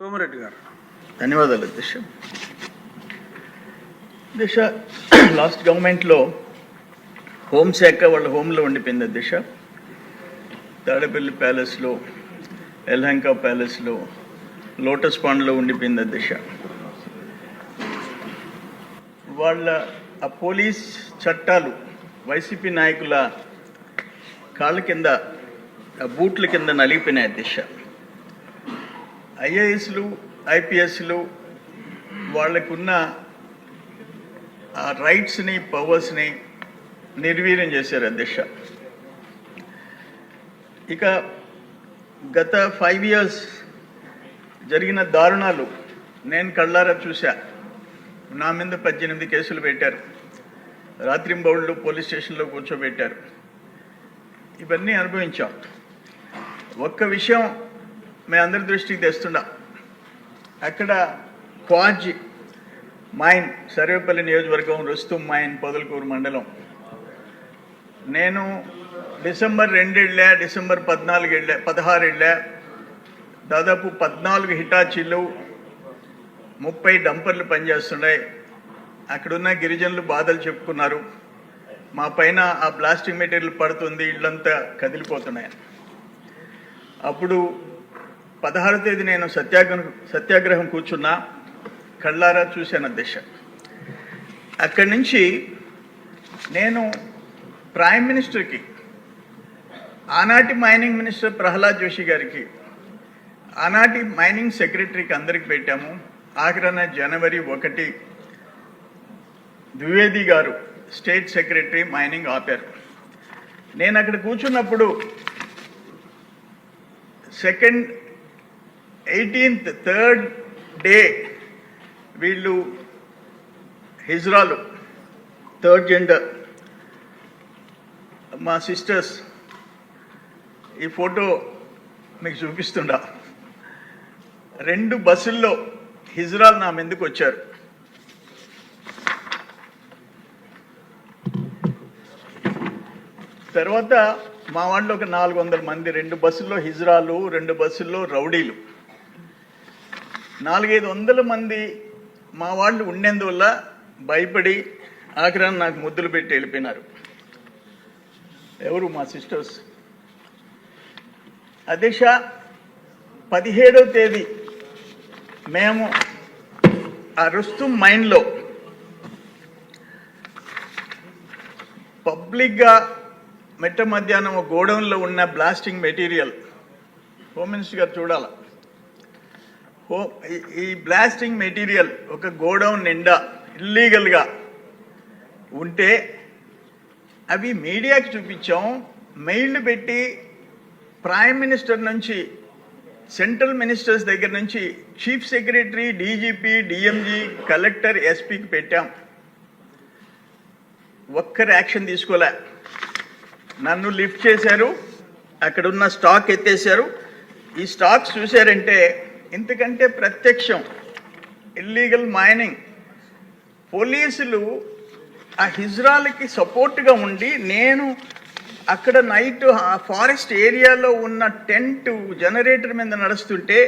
సోమరెడ్డి గారు. ధన్యవాదాలు దిశ దిశ లాస్ట్ గవర్నమెంట్లో హోంశాఖ వాళ్ళ హోంలో ఉండిపోయింది దిశ తాడేపల్లి ప్యాలెస్లో ఎల్హంకా ప్యాలెస్లో లోటస్ పాండ్లో ఉండిపోయింది దిశ వాళ్ళ ఆ పోలీస్ చట్టాలు వైసీపీ నాయకుల కాళ్ళ కింద ఆ బూట్ల కింద నలిగిపోయినాయి దిశ ఐఏఎస్లు ఐపీఎస్లు వాళ్ళకున్న ఆ రైట్స్ని పవర్స్ని నిర్వీర్యం చేశారు అధ్యక్ష. ఇక గత ఫైవ్ ఇయర్స్ జరిగిన దారుణాలు నేను కళ్ళారా చూశా. నా మీద పద్దెనిమిది కేసులు పెట్టారు. రాత్రింబౌళ్ళు పోలీస్ స్టేషన్లో కూర్చోబెట్టారు. ఇవన్నీ అనుభవించాం. ఒక్క విషయం మీ అందరి దృష్టికి తెస్తున్నా. అక్కడ క్వాజ్ మైన్ సర్వేపల్లి నియోజకవర్గం రుస్తుం మైన్ పొదలకూరు మండలం. నేను డిసెంబర్ రెండు వెళ్ళా డిసెంబర్ పద్నాలుగు వెళ్ళా పదహారు వెళ్ళా దాదాపు పద్నాలుగు హిటాచీలు ముప్పై డంపర్లు పనిచేస్తున్నాయి. అక్కడున్న గిరిజనులు బాధలు చెప్పుకున్నారు. మా పైన ఆ ప్లాస్టిక్ మెటీరియల్ పడుతుంది ఇళ్ళంతా కదిలిపోతున్నాయి. అప్పుడు పదహారో తేదీ నేను సత్యాగ్రహం సత్యాగ్రహం కూర్చున్నా కళ్ళారా చూశాను అధ్యక్ష. అక్కడి నుంచి నేను ప్రైమ్ మినిస్టర్కి ఆనాటి మైనింగ్ మినిస్టర్ ప్రహ్లాద్ జోషి గారికి ఆనాటి మైనింగ్ సెక్రటరీకి అందరికి పెట్టాము. ఆఖరణ జనవరి ఒకటి ద్వివేది గారు స్టేట్ సెక్రటరీ మైనింగ్ ఆపారు. నేను అక్కడ కూర్చున్నప్పుడు సెకండ్ ఎయిటీన్త్ థర్డ్ డే వీళ్ళు హిజ్రాలు థర్డ్ జెండర్ మా సిస్టర్స్ ఈ ఫోటో మీకు చూపిస్తుండా. రెండు బస్సుల్లో హిజ్రాల్ నా మీదకి వచ్చారు. తర్వాత మా వాళ్ళు ఒక నాలుగు వందల మంది రెండు బస్సుల్లో హిజ్రాలు రెండు బస్సుల్లో రౌడీలు. నాలుగైదు వందల మంది మా వాళ్ళు ఉండేందువల్ల భయపడి ఆఖరాన్ని నాకు ముద్దులు పెట్టి వెళ్ళిపోయినారు. ఎవరు మా సిస్టర్స్? అధ్యక్ష పదిహేడవ తేదీ మేము ఆ రుస్తుం మైండ్లో పబ్లిక్గా మెట్ట మధ్యాహ్నం గోడౌన్లో ఉన్న బ్లాస్టింగ్ మెటీరియల్ హోమ్ మినిస్టర్ గారు చూడాలి? ఈ- బ్లాస్టింగ్ మెటీరియల్ ఒక గోడౌన్ నిండా ఇల్లీగల్గా ఉంటే అవి మీడియాకి చూపించాం. మెయిల్ పెట్టి ప్రైమ్ మినిస్టర్ నుంచి సెంట్రల్ మినిస్టర్స్ దగ్గర నుంచి chief secretary DGP DMG collector ఎస్పీకి పెట్టాం. ఒక్కరు యాక్షన్ తీసుకోలే. నన్ను లిఫ్ట్ చేశారు. అక్కడ ఉన్న స్టాక్ ఎత్తేసారు ఈ స్టాక్స్ చూశారంటే ఇంతకంటే ప్రత్యక్షం ఇల్లీగల్ మైనింగ్ పోలీసులు ఆ హిజ్రాలకి సపోర్ట్గా ఉండి నేను అక్కడ నైట్ ఆ ఫారెస్ట్ ఏరియాలో ఉన్న టెంట్ జనరేటర్ మీద నడుస్తుంటే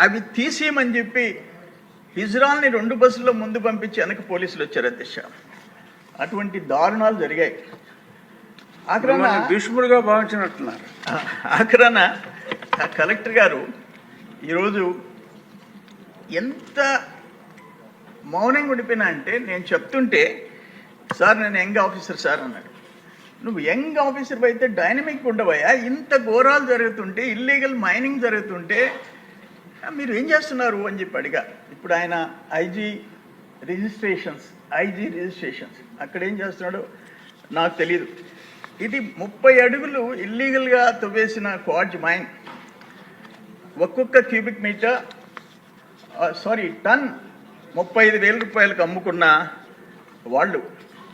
అవి తీసేయమని చెప్పి హిజ్రాల్ని రెండు బస్సుల్లో ముందు పంపించి వెనక పోలీసులు వచ్చారు అధ్యక్ష. అటువంటి దారుణాలు జరిగాయి. ఆఖరణ భీష్ముడిగా భావించినట్టున్నారు. ఆఖరణ ఆ కలెక్టర్ గారు ఈరోజు ఎంత మౌనంగా ఉండిపోయినా అంటే నేను చెప్తుంటే సార్ నేను యంగ్ ఆఫీసర్ సార్ అన్నాడు. నువ్వు యంగ్ ఆఫీసర్ అయితే డైనమిక్ ఉండవయ్యా. ఇంత ఘోరాలు జరుగుతుంటే ఇల్లీగల్ మైనింగ్ జరుగుతుంటే మీరు ఏం చేస్తున్నారు? అని చెప్పి అడిగా. ఇప్పుడు ఆయన ఐజీ రిజిస్ట్రేషన్స్ ఐజీ రిజిస్ట్రేషన్స్. అక్కడ ఏం చేస్తున్నాడో? నాకు తెలియదు ఇది ముప్పై అడుగులు ఇల్లీగల్గా తవ్వేసిన క్వాడ్జ్ మైన్. ఒక్కొక్క క్యూబిక్ మీటర్ సారీ టన్ ముప్పై ఐదు వేల రూపాయలకు అమ్ముకున్న వాళ్ళు.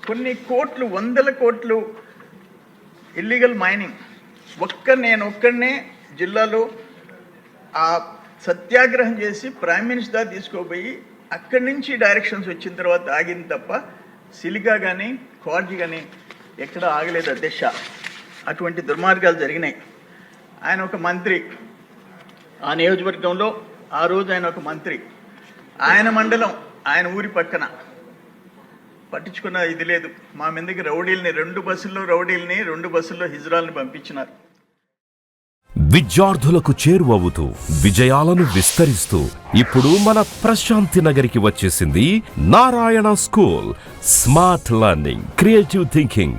కొన్ని కోట్లు వందల కోట్లు ఇల్లీగల్ మైనింగ్ ఒక్క నేను ఒక్కడనే జిల్లాలో ఆ సత్యాగ్రహం చేసి ప్రైమ్ మినిస్టర్ తీసుకోపోయి అక్కడి నుంచి డైరెక్షన్స్ వచ్చిన తర్వాత ఆగింది తప్ప సిలికా కానీ క్వాడ్జి కానీ ఎక్కడ ఆగలేదు అధ్యక్ష అటువంటి దుర్మార్గాలు జరిగినాయి. ఆయన ఒక మంత్రి ఆ నియోజకవర్గంలో ఆ రోజు ఆయన ఒక మంత్రి. ఆయన మండలం ఆయన ఊరి పక్కన. పట్టించుకున్న ఇది లేదు. మా మీదకి రౌడీల్ని రెండు బస్సుల్లో రౌడీల్ని రెండు బస్సుల్లో హిజ్రాల్ని పంపించినారు. విద్యార్థులకు చేరువవుతూ విజయాలను విస్తరిస్తూ ఇప్పుడు మన ప్రశాంతి నగరికి వచ్చేసింది Narayana school. Smart learning creative thinking